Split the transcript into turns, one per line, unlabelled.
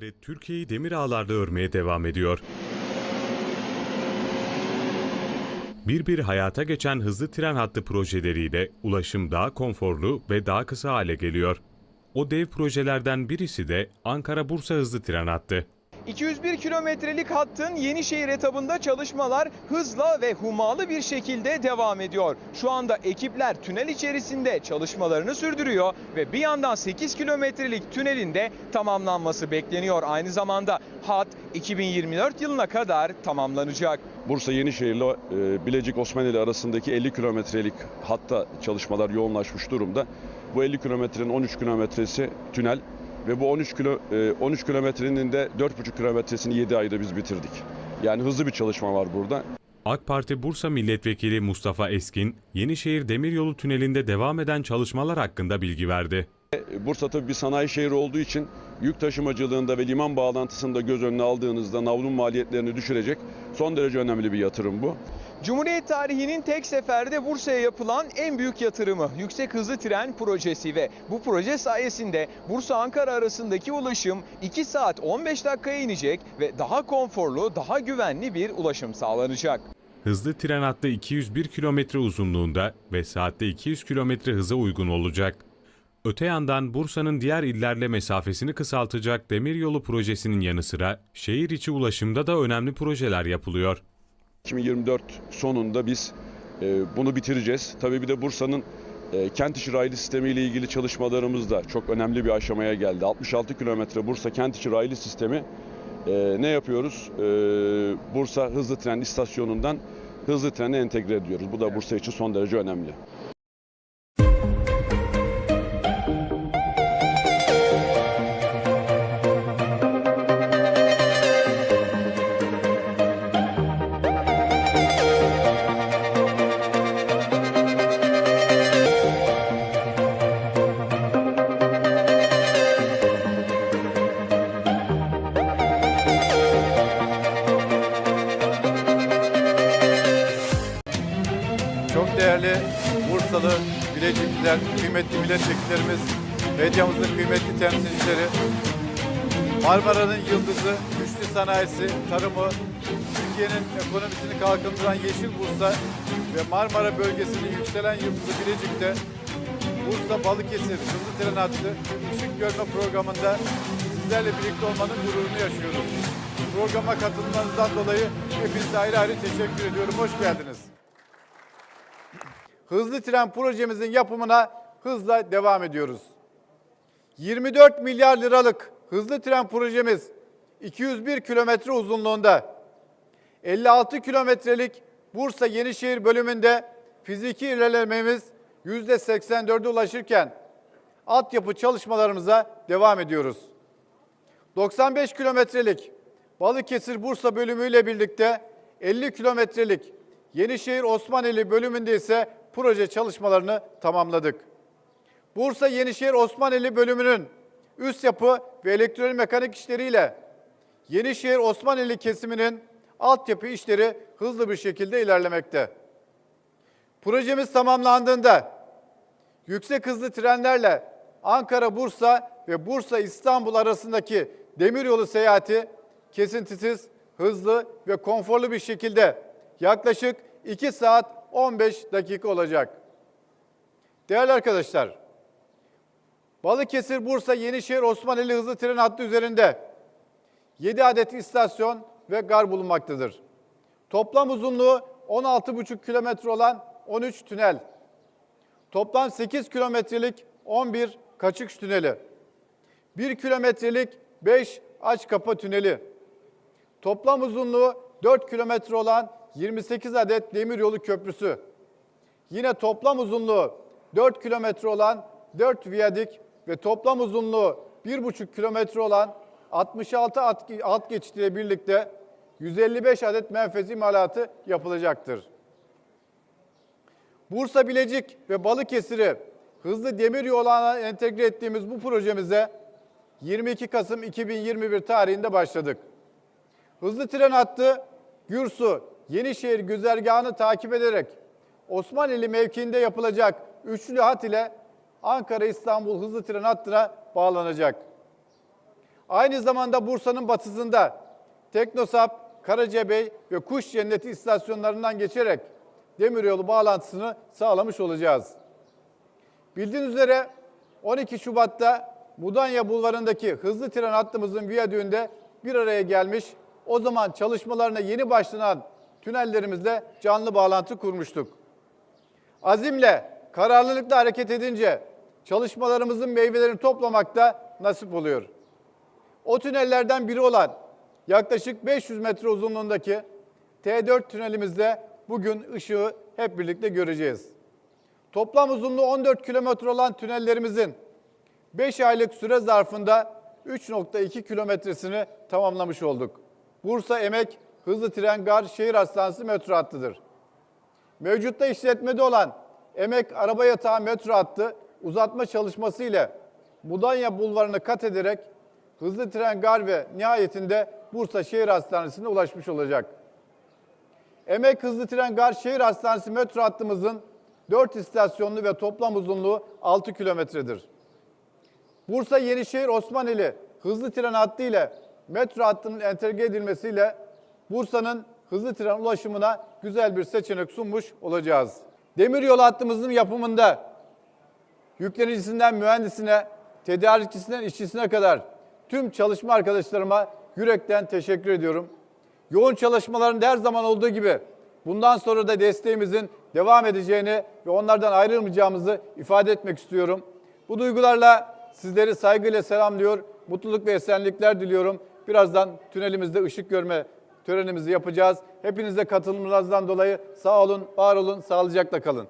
çalışmaları Türkiye'yi demir ağlarla örmeye devam ediyor. Bir bir hayata geçen hızlı tren hattı projeleriyle ulaşım daha konforlu ve daha kısa hale geliyor. O dev projelerden birisi de Ankara-Bursa hızlı tren hattı.
201 kilometrelik hattın Yenişehir etabında çalışmalar hızla ve humalı bir şekilde devam ediyor. Şu anda ekipler tünel içerisinde çalışmalarını sürdürüyor ve bir yandan 8 kilometrelik tünelin de tamamlanması bekleniyor. Aynı zamanda hat 2024 yılına kadar tamamlanacak.
Bursa Yenişehir ile e, Bilecik Osmaneli arasındaki 50 kilometrelik hatta çalışmalar yoğunlaşmış durumda. Bu 50 kilometrenin 13 kilometresi tünel ve bu 13 kilo e, 13 kilometrenin de 4,5 kilometresini 7 ayda biz bitirdik. Yani hızlı bir çalışma var burada.
AK Parti Bursa Milletvekili Mustafa Eskin, Yenişehir Demiryolu Tüneli'nde devam eden çalışmalar hakkında bilgi verdi.
E, Bursa tabii bir sanayi şehri olduğu için yük taşımacılığında ve liman bağlantısında göz önüne aldığınızda navlun maliyetlerini düşürecek son derece önemli bir yatırım bu.
Cumhuriyet tarihinin tek seferde Bursa'ya yapılan en büyük yatırımı yüksek hızlı tren projesi ve bu proje sayesinde Bursa-Ankara arasındaki ulaşım 2 saat 15 dakikaya inecek ve daha konforlu, daha güvenli bir ulaşım sağlanacak.
Hızlı tren hattı 201 kilometre uzunluğunda ve saatte 200 kilometre hıza uygun olacak. Öte yandan Bursa'nın diğer illerle mesafesini kısaltacak demiryolu projesinin yanı sıra şehir içi ulaşımda da önemli projeler yapılıyor.
2024 sonunda biz e, bunu bitireceğiz. Tabii bir de Bursa'nın e, kent içi raylı sistemi ile ilgili çalışmalarımız da çok önemli bir aşamaya geldi. 66 kilometre Bursa kent içi raylı sistemi e, ne yapıyoruz? Bursa hızlı tren istasyonundan hızlı trene entegre ediyoruz. Bu da Bursa için son derece önemli.
Çok değerli Bursalı, Bilecikliler, kıymetli milletvekillerimiz, medyamızın kıymetli temsilcileri, Marmara'nın yıldızı, güçlü sanayisi, tarımı, Türkiye'nin ekonomisini kalkındıran Yeşil Bursa ve Marmara bölgesinin yükselen yıldızı Bilecik'te Bursa Balıkesir hızlı tren hattı ışık görme programında sizlerle birlikte olmanın gururunu yaşıyoruz. Programa katılmanızdan dolayı hepinize ayrı ayrı teşekkür ediyorum. Hoş geldiniz. Hızlı tren projemizin yapımına hızla devam ediyoruz. 24 milyar liralık hızlı tren projemiz 201 kilometre uzunluğunda 56 kilometrelik Bursa Yenişehir bölümünde fiziki ilerlememiz %84'e ulaşırken altyapı çalışmalarımıza devam ediyoruz. 95 kilometrelik Balıkesir Bursa bölümüyle birlikte 50 kilometrelik Yenişehir Osmaneli bölümünde ise proje çalışmalarını tamamladık. Bursa Yenişehir Osmaneli bölümünün üst yapı ve elektromekanik işleriyle Yenişehir Osmaneli kesiminin altyapı işleri hızlı bir şekilde ilerlemekte. Projemiz tamamlandığında yüksek hızlı trenlerle Ankara-Bursa ve Bursa-İstanbul arasındaki demiryolu seyahati kesintisiz, hızlı ve konforlu bir şekilde yaklaşık 2 saat 15 dakika olacak. Değerli arkadaşlar, Balıkesir, Bursa, Yenişehir, Osmaneli hızlı tren hattı üzerinde 7 adet istasyon ve gar bulunmaktadır. Toplam uzunluğu 16,5 kilometre olan 13 tünel, toplam 8 kilometrelik 11 kaçış tüneli, 1 kilometrelik 5 aç kapa tüneli, toplam uzunluğu 4 kilometre olan 28 adet demiryolu köprüsü, yine toplam uzunluğu 4 kilometre olan 4 viyadik ve toplam uzunluğu 1,5 kilometre olan 66 alt, alt geçitiyle birlikte 155 adet menfez imalatı yapılacaktır. Bursa Bilecik ve Balıkesir'i hızlı demir yoluna entegre ettiğimiz bu projemize 22 Kasım 2021 tarihinde başladık. Hızlı tren hattı Gürsu, Yenişehir güzergahını takip ederek Osmaneli mevkiinde yapılacak üçlü hat ile Ankara-İstanbul hızlı tren hattına bağlanacak. Aynı zamanda Bursa'nın batısında Teknosap, Karacabey ve Kuş Cenneti istasyonlarından geçerek demiryolu bağlantısını sağlamış olacağız. Bildiğiniz üzere 12 Şubat'ta Mudanya Bulvarı'ndaki hızlı tren hattımızın viyadüğünde bir araya gelmiş, o zaman çalışmalarına yeni başlanan tünellerimizle canlı bağlantı kurmuştuk. Azimle, kararlılıkla hareket edince çalışmalarımızın meyvelerini toplamakta nasip oluyor. O tünellerden biri olan yaklaşık 500 metre uzunluğundaki T4 tünelimizde bugün ışığı hep birlikte göreceğiz. Toplam uzunluğu 14 kilometre olan tünellerimizin 5 aylık süre zarfında 3.2 kilometresini tamamlamış olduk. Bursa Emek Hızlı Tren Gar Şehir Hastanesi metro hattıdır. Mevcutta işletmede olan Emek Araba Yatağı metro hattı uzatma çalışması ile Mudanya Bulvarı'nı kat ederek hızlı tren gar ve nihayetinde Bursa Şehir Hastanesi'ne ulaşmış olacak. Emek Hızlı Tren Gar Şehir Hastanesi metro hattımızın 4 istasyonlu ve toplam uzunluğu 6 kilometredir. Bursa Yenişehir Osmaneli hızlı tren hattı ile metro hattının entegre edilmesiyle Bursa'nın hızlı tren ulaşımına güzel bir seçenek sunmuş olacağız. Demiryolu hattımızın yapımında yüklenicisinden mühendisine, tedarikçisinden işçisine kadar tüm çalışma arkadaşlarıma yürekten teşekkür ediyorum. Yoğun çalışmaların her zaman olduğu gibi bundan sonra da desteğimizin devam edeceğini ve onlardan ayrılmayacağımızı ifade etmek istiyorum. Bu duygularla sizleri saygıyla selamlıyor, mutluluk ve esenlikler diliyorum. Birazdan tünelimizde ışık görme törenimizi yapacağız. Hepinize katılımınızdan dolayı sağ olun, var olun, sağlıcakla kalın.